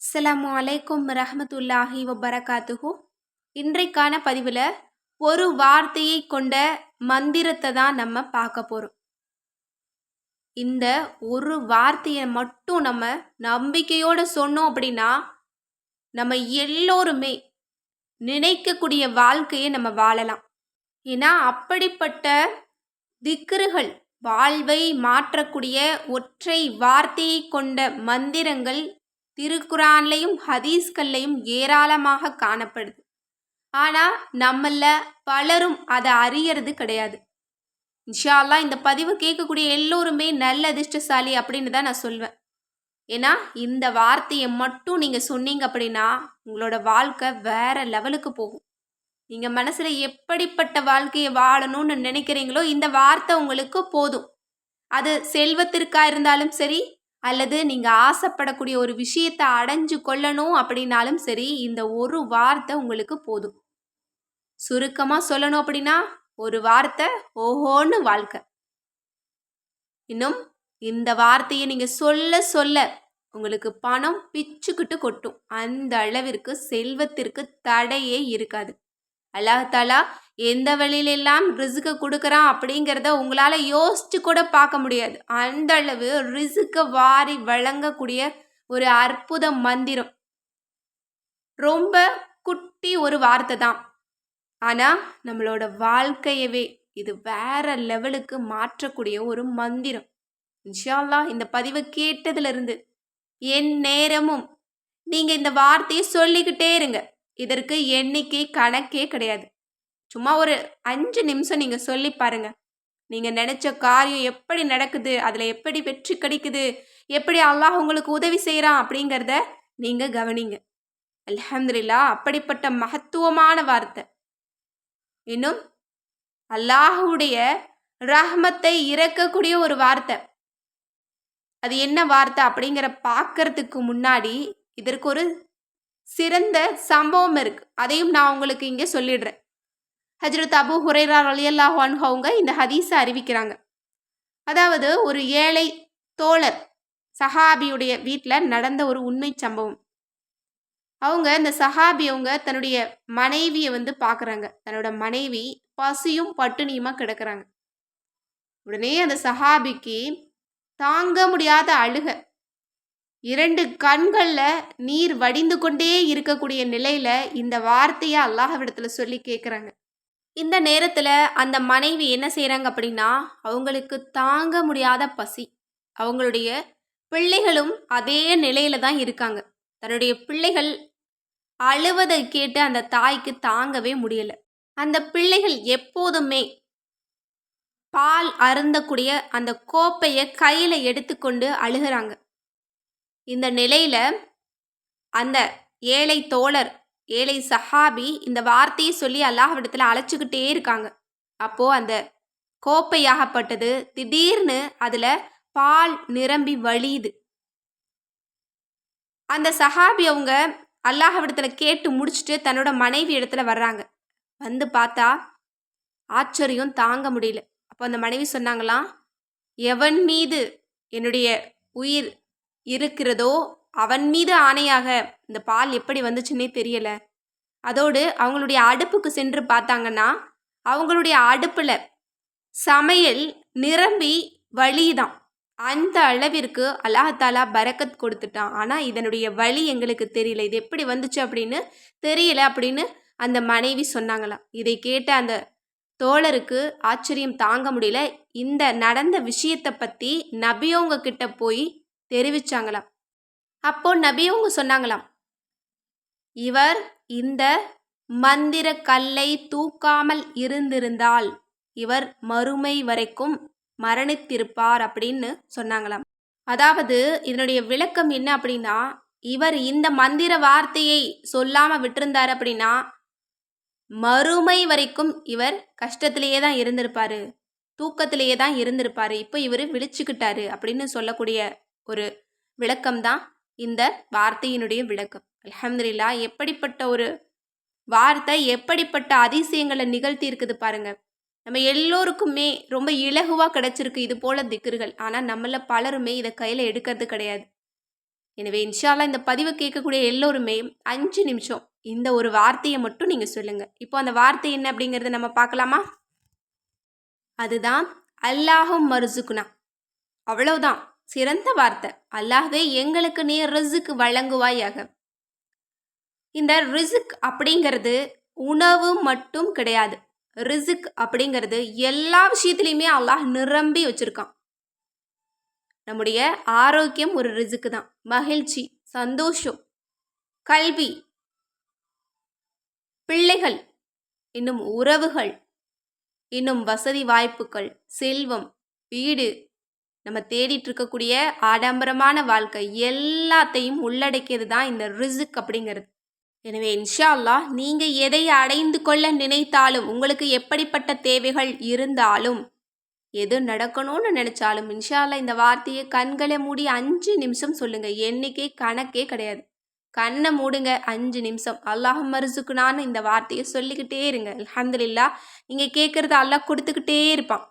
அஸ்ஸலாமு அலைக்கும் ரஹமத்துல்லாஹி வபரகாத்துஹு. இன்றைக்கான பதிவில் ஒரு வார்த்தையை கொண்ட மந்திரத்தை தான் நம்ம பார்க்க போகிறோம் இந்த ஒரு வார்த்தையை மட்டும் நம்ம நம்பிக்கையோடு சொன்னோம் அப்படின்னா நம்ம எல்லோருமே நினைக்கக்கூடிய வாழ்க்கையை நம்ம வாழலாம். ஏன்னா அப்படிப்பட்ட திக்ருகள் வாழ்வை மாற்றக்கூடிய ஒற்றை வார்த்தையை கொண்ட மந்திரங்கள் திருக்குரான்லையும் ஹதீஸ்கள்லையும் ஏராளமாக காணப்படுது. ஆனால் நம்மள பலரும் அதை அறியறது கிடையாது. இன்ஷால்லா இந்த பதிவு கேட்கக்கூடிய எல்லோருமே நல்ல அதிர்ஷ்டசாலி அப்படின்னு தான் நான் சொல்வேன். ஏன்னா இந்த வார்த்தையை மட்டும் நீங்கள் சொன்னீங்க அப்படின்னா உங்களோட வாழ்க்கை வேற லெவலுக்கு போகும். நீங்கள் மனசில் எப்படிப்பட்ட வாழ்க்கையை வாழணும்னு நினைக்கிறீங்களோ இந்த வார்த்தை உங்களுக்கு போதும். அது செல்வத்திற்காக இருந்தாலும் சரி அல்லது நீங்கள் ஆசைப்படக்கூடிய ஒரு விஷயத்தை அடைஞ்சு கொள்ளணும் அப்படின்னாலும் சரி இந்த ஒரு வார்த்தை உங்களுக்கு போதும். சுருக்கமாக சொல்லணும் அப்படின்னா ஒரு வார்த்தை ஓஹோன்னு வாழ்க்கை. இன்னும் இந்த வார்த்தையை நீங்கள் சொல்ல சொல்ல உங்களுக்கு பணம் பிச்சுக்கிட்டு கொட்டும். அந்த அளவிற்கு செல்வத்திற்கு தடையே இருக்காது. அல்லாஹாலா எந்த வழியிலெல்லாம் ரிசுக்கை கொடுக்குறான் அப்படிங்கிறத உங்களால் யோசிச்சு கூட பார்க்க முடியாது. அந்த அளவு ரிசுக்கை வாரி வழங்கக்கூடிய ஒரு அற்புத மந்திரம். ரொம்ப குட்டி ஒரு வார்த்தை தான். ஆனால் நம்மளோட வாழ்க்கையவே இது வேற லெவலுக்கு மாற்றக்கூடிய ஒரு மந்திரம். இன்ஷால்லா இந்த பதிவை கேட்டதுலேருந்து என் நேரமும் நீங்கள் இந்த வார்த்தையை சொல்லிக்கிட்டே இருங்க. இதற்கு எண்ணிக்கை கணக்கே கிடையாது. சும்மா ஒரு அஞ்சு நிமிஷம் நீங்கள் சொல்லி பாருங்கள் நீங்கள் நினச்ச காரியம் எப்படி நடக்குது? அதில் எப்படி வெற்றி கிடைக்குது? எப்படி அல்லாஹ் உங்களுக்கு உதவி செய்கிறான் அப்படிங்கிறத நீங்கள் கவனிங்க. அலமதுல்லா அப்படிப்பட்ட மகத்துவமான வார்த்தை. இன்னும் அல்லாஹுடைய ரஹ்மத்தை இறக்கக்கூடிய ஒரு வார்த்தை. அது என்ன வார்த்தை அப்படிங்கிற பார்க்கறதுக்கு முன்னாடி இதற்கு ஒரு சிறந்த சம்பவம் இருக்கு. அதையும் நான் உங்களுக்கு இங்கே சொல்லிடுறேன். ஹஜரத் அபு ஹுரைரா அலியல்லாஹ் அவங்க இந்த ஹதீஸை அறிவிக்கிறாங்க. அதாவது ஒரு ஏழை தோழர் சஹாபியுடைய வீட்டில் நடந்த ஒரு உண்மை சம்பவம். அவங்க இந்த சஹாபி அவங்க தன்னுடைய மனைவியை வந்து பார்க்குறாங்க தன்னோட மனைவி பசியும் பட்டுனியுமா கிடக்குறாங்க. உடனே அந்த சஹாபிக்கு தாங்க முடியாத அழுக. இரண்டு கண்களில் நீர் வடிந்து கொண்டே இருக்கக்கூடிய நிலையில் இந்த வார்த்தையை அல்லாஹவிடத்தில் சொல்லி கேட்குறாங்க இந்த நேரத்தில் அந்த மனைவி என்ன செய்கிறாங்க அப்படின்னா அவங்களுக்கு தாங்க முடியாத பசி. அவங்களுடைய பிள்ளைகளும் அதே நிலையில தான் இருக்காங்க. தன்னுடைய பிள்ளைகள் அழுவதை கேட்டு அந்த தாய்க்கு தாங்கவே முடியல. அந்த பிள்ளைகள் எப்போதுமே பால் அருந்தக்கூடிய அந்த கோப்பையை கையில் எடுத்துக்கொண்டு அழுகிறாங்க. இந்த நிலையில அந்த ஏழை தோழர் ஏழை சஹாபி இந்த வார்த்தையை சொல்லி அல்லாஹ்விடத்தில் அழைச்சிக்கிட்டே இருக்காங்க. அப்போது அந்த கோப்பையாகப்பட்டது திடீர்னு அதில் பால் நிரம்பி வழியுது. அந்த சஹாபி அவங்க அல்லாஹ்விடத்தில் கேட்டு முடிச்சுட்டு தன்னோட மனைவி இடத்துல வர்றாங்க. வந்து பார்த்தா ஆச்சரியம் தாங்க முடியல. அப்போ அந்த மனைவி சொன்னாங்களாம் எவன் மீது என்னுடைய உயிர் இருக்கிறதோ அவன் மீது ஆணையாக இந்த பால் எப்படி வந்துச்சுன்னே தெரியல. அதோடு அவங்களுடைய அடுப்புக்கு சென்று பார்த்தாங்கன்னா அவங்களுடைய அடுப்பில் சமையல் நிரம்பி வழிதான். அந்த அளவிற்கு அல்லாஹாலா பரக்கத் கொடுத்துட்டான். ஆனால் இதனுடைய வழி எங்களுக்கு தெரியல. இது எப்படி வந்துச்சு அப்படின்னு தெரியல அப்படின்னு அந்த மனைவி சொன்னாங்களாம். இதை கேட்ட அந்த தோழருக்கு ஆச்சரியம் தாங்க முடியல. இந்த நடந்த விஷயத்தை பற்றி நபியவங்க கிட்ட போய் தெரிவிச்சாங்களாம். அப்போ நபியவங்க சொன்னாங்களாம் இவர் இந்த மந்திர கல்லை தூக்காமல் இருந்திருந்தால் இவர் மறுமை வரைக்கும் மரணித்திருப்பார் அப்படின்னு சொன்னாங்களாம். அதாவது இதனுடைய விளக்கம் என்ன அப்படின்னா இவர் இந்த மந்திர வார்த்தையை சொல்லாம விட்டிருந்தார் அப்படின்னா மறுமை வரைக்கும் இவர் கஷ்டத்திலேயே தான் இருந்திருப்பாரு தூக்கத்திலேயே தான் இருந்திருப்பாரு இப்போ இவர் விழிச்சுக்கிட்டாரு அப்படின்னு சொல்லக்கூடிய ஒரு விளக்கம் தான் இந்த வார்த்தையினுடைய விளக்கம். அலமதுல்லா எப்படிப்பட்ட ஒரு வார்த்தை எப்படிப்பட்ட அதிசயங்களை நிகழ்த்தி இருக்குது பாருங்க. நம்ம எல்லோருக்குமே ரொம்ப இலகுவாக கிடச்சிருக்கு இது போல திக்கர்கள் ஆனால் நம்மள பலருமே இதை கையில் எடுக்கிறது கிடையாது. எனவே இன்ஷால்லா இந்த பதிவை கேட்கக்கூடிய எல்லோருமே அஞ்சு நிமிஷம் இந்த ஒரு வார்த்தையை மட்டும் நீங்கள் சொல்லுங்கள் இப்போ அந்த வார்த்தை என்ன அப்படிங்கிறத நம்ம பார்க்கலாமா? அதுதான் அல்லாஹும் மருசுக்குனா அவ்வளவுதான். சிறந்த வார்த்தை. அல்லாஹ்வே எங்களுக்கு நீ ரிசுக்கு வழங்குவாயாக. இந்த ரிசுக் அப்படிங்கிறது உணவு மட்டும் கிடையாது. ரிசுக் அப்படிங்கிறது எல்லா விஷயத்துலையுமே அல்லாஹ் நிரம்பி வச்சிருக்கான். நம்முடைய ஆரோக்கியம் ஒரு ரிசுக்கு தான். மகிழ்ச்சி சந்தோஷம் கல்வி பிள்ளைகள் இன்னும் உறவுகள் இன்னும் வசதி வாய்ப்புகள் செல்வம் வீடு நம்ம தேடிட்டு இருக்கக்கூடிய ஆடம்பரமான வாழ்க்கை எல்லாத்தையும் உள்ளடக்கியது தான் இந்த ரிசுக் அப்படிங்கிறது. எனவே இன்ஷா அல்லாஹ் நீங்கள் எதை அடைந்து கொள்ள நினைத்தாலும் உங்களுக்கு எப்படிப்பட்ட தேவைகள் இருந்தாலும் எது நடக்கணும்னு நினச்சாலும் இன்ஷா இந்த வார்த்தையை கண்களை மூடி அஞ்சு நிமிஷம் சொல்லுங்கள் எண்ணிக்கை கணக்கே கிடையாது. கண்ணை மூடுங்க அஞ்சு நிமிஷம். அல்லாஹ் மருசுக்குனான்னு இந்த வார்த்தையை சொல்லிக்கிட்டே இருங்க. அல்ஹம்துலில்லா நீங்கள் கேட்குறத அல்லாஹ் கொடுத்துக்கிட்டே இருப்பான்.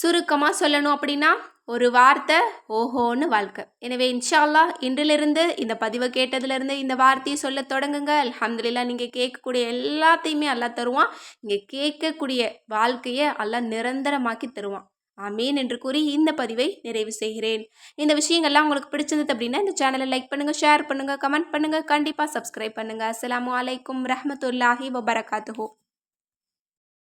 சுருக்கமாக சொல்லணும் அப்படின்னா ஒரு வார்த்தை ஓஹோன்னு வாழ்க்கை. எனவே இன்ஷா அல்லாஹ் இன்றிலிருந்து இந்த பதிவை கேட்டதுலேருந்து இந்த வார்த்தையை சொல்ல தொடங்குங்க. அலமதுல்லா நீங்கள் கேட்கக்கூடிய எல்லாத்தையுமே அல்லா தருவான். நீங்கள் கேட்கக்கூடிய வாழ்க்கையை அல்லா நிரந்தரமாக்கி தருவான். ஆமீன் என்று கூறி இந்த பதிவை நிறைவு செய்கிறேன். இந்த விஷயங்கள்லாம் உங்களுக்கு பிடிச்சிருந்தது அப்படின்னா இந்த சேனலை லைக் பண்ணுங்கள் ஷேர் பண்ணுங்கள் கமெண்ட் பண்ணுங்கள் கண்டிப்பாக சப்ஸ்கிரைப் பண்ணுங்கள் அஸ்லாம் அலைக்கும் ரஹமத்துல்லாஹி வபரகாத்துஹூ.